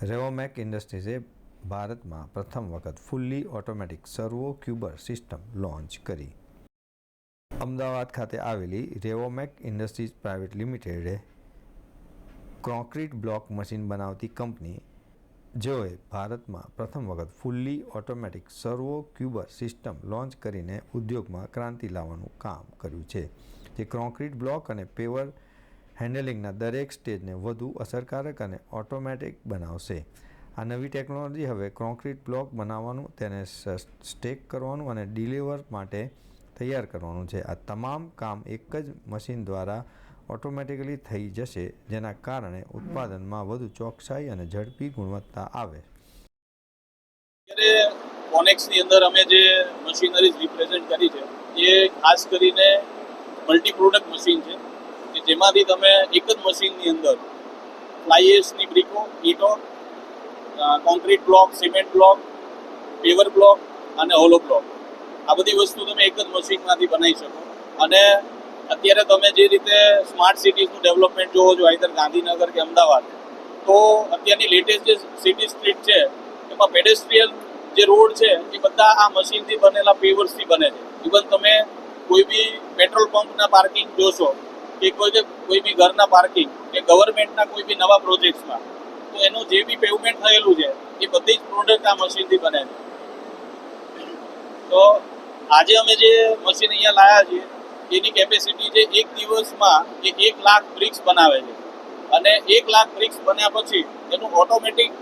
રેવોમેક ઇન્ડસ્ટ્રીઝે ભારતમાં પ્રથમ વખત fully automatic servo cuber system launch કરી. અમદાવાદ ખાતે આવેલી રેવોમેક ઇન્ડસ્ટ્રીઝ પ્રાઇવેટ લિમિટેડે કોન્ક્રીટ બ્લોક મશીન બનાવતી કંપની, જેઓએ ભારતમાં પ્રથમ વખત fully automatic servo cuber system launch કરીને ઉદ્યોગમાં ક્રાંતિ લાવવાનું કામ કર્યું છે. જે કોન્ક્રીટ બ્લોક અને પેવર હેન્ડલિંગના દરેક સ્ટેજને વધુ અસરકારક અને ઓટોમેટિક બનાવશે. આ નવી ટેકનોલોજી હવે કોન્ક્રીટ બ્લોક બનાવવાનું, તેને સ્ટેક કરવાનું અને ડિલિવર માટે તૈયાર કરવાનું છે. આ તમામ કામ એક જ મશીન દ્વારા ઓટોમેટિકલી થઈ જશે, જેના કારણે ઉત્પાદનમાં વધુ ચોકસાઈ અને ઝડપી ગુણવત્તા આવે. કોનેક્સની અંદર અમે જે મશીનરીઝ રિપ્રેઝેન્ટ કરી છે, એ ખાસ કરીને મલ્ટી પ્રોડક્ટ મશીન છે. કે જેમાંથી તમે એક જ મશીનની અંદર ફ્લાયએસની બ્રિકો, ઈટો concrete block, cement block, paver block અને હોલો બ્લોક. આ બધી વસ્તુ તમે એક જ મશીનમાંથી બનાવી શકો. અને અત્યારે તમે જે રીતે સ્માર્ટ સિટીઝનું ડેવલપમેન્ટ જોવો છો આઈધર ગાંધીનગર કે અમદાવાદ, તો અત્યારની લેટેસ્ટ જે સિટી સ્ટ્રીટ છે, એમાં પેડેસ્ટ્રીયલ જે રોડ છે, એ બધા આ મશીનથી બનેલા પેવર્સથી બને છે. ઇવન તમે કોઈ બી પેટ્રોલ પંપના પાર્કિંગ જોશો કે કોઈ બી કોઈ બી ઘરના પાર્કિંગ કે ગવર્મેન્ટના કોઈ બી નવા પ્રોજેક્ટ્સમાં તો એનું જે બી પેવમેન્ટ થયેલું છે, એ બધી જ પ્રોડક્ટ આ મશીનથી બને છે. તો આજે અમે જે મશીન અહીંયા લાયા છીએ, એની કેપેસિટી છે એક દિવસમાં એ એક લાખ બ્રિક્સ બનાવે છે. અને એક લાખ બ્રિક્સ બન્યા પછી એનું ઓટોમેટિક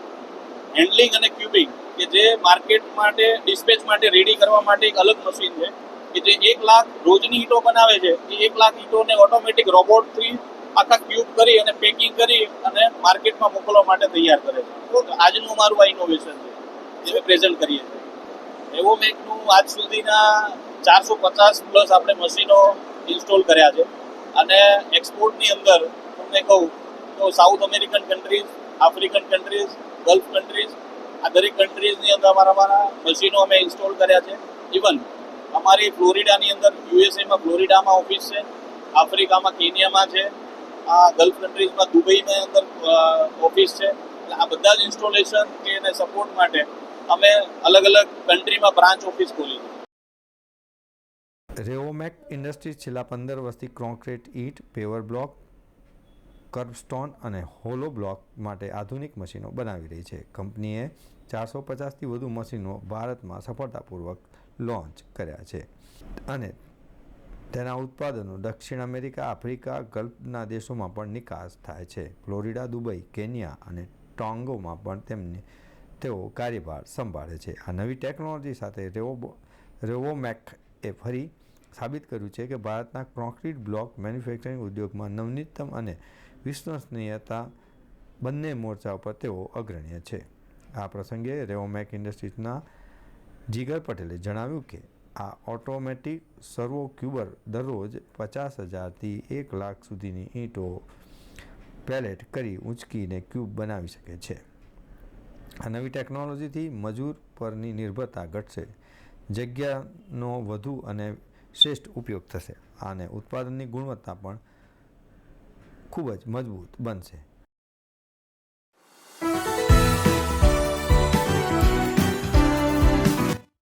હેન્ડલિંગ અને ક્યુબિંગ કે જે માર્કેટ માટે ડિસ્પેચ માટે રેડી કરવા માટે એક અલગ મશીન છે કે જે એક લાખ રોજની ઈંટો બનાવે છે, એ એક લાખ ઈંટોને ઓટોમેટિક રોબોટથી આખા ક્યુબ કરી અને પેકિંગ કરી અને માર્કેટમાં મોકલવા માટે તૈયાર કરે છે. તો આજનું અમારું આ ઇનોવેશન છે, જે અમે પ્રેઝન્ટ કરીએ છીએ. એવોમેકનું આજ સુધીના ચારસો પચાસ પ્લસ આપણે મશીનો ઇન્સ્ટોલ કર્યા છે. અને એક્સપોર્ટની અંદર તમને કહું તો South American countries African countries gulf countries આ દરેક કન્ટ્રીઝની અંદર અમારા અમારા મશીનો અમે ઇન્સ્ટોલ કર્યા છે. ઇવન અમારી ફ્લોરિડાની અંદર યુએસએમાં ફ્લોરિડામાં ઓફિસ છે, આફ્રિકામાં કેનિયામાં છે, આ ગલ્ફ કન્ટ્રીઝમાં દુબઈની અંદર ઓફિસ છે. આ બધા જ ઇન્સ્ટોલેશન કે એને સપોર્ટ માટે અમે અલગ અલગ કન્ટ્રીમાં બ્રાન્ચ ઓફિસ ખોલી છે. રેવોમેક ઇન્ડસ્ટ્રીઝ છેલ્લા પંદર વર્ષથી કોન્ક્રીટ ઈટ, પેવર બ્લોક કર્બસ્ટોન અને હોલો બ્લોક માટે આધુનિક મશીનો બનાવી રહી છે. કંપનીએ ચારસો પચાસથી વધુ મશીનો ભારતમાં સફળતાપૂર્વક લોન્ચ કર્યા છે. અને તેના ઉત્પાદનો દક્ષિણ અમેરિકા, આફ્રિકા, ગલ્ફના દેશોમાં પણ નિકાસ થાય છે. ફ્લોરિડા, દુબઈ, કેન્યા અને ટોંગોમાં પણ તેમને તેઓ કાર્યભાર સંભાળે છે. આ નવી ટેકનોલોજી સાથે રેવો રેવોમેક એ ફરી સાબિત કર્યું છે કે ભારતના કોન્ક્રીટ બ્લોક મેન્યુફેક્ચરિંગ ઉદ્યોગમાં નવનીતમ અને વિશ્વસનીયતા બંને મોરચા ઉપર તેઓ અગ્રણીય છે. આ પ્રસંગે રેવોમેક ઇન્ડસ્ટ્રીઝના જીગર પટેલે જણાવ્યું કે આ ઓટોમેટિક સર્વો ક્યુબર દરરોજ પચાસ હજારથી એક લાખ સુધીની ઈંટો પેલેટ કરી ઊંચકીને ક્યુબ બનાવી શકે છે. આ નવી ટેકનોલોજીથી મજૂર પરની નિર્ભરતા ઘટશે. જગ્યાનો વધુ અને શ્રેષ્ઠ ઉપયોગ થશે. અને ઉત્પાદનની ગુણવત્તા પણ ખૂબ જ મજબૂત બનશે.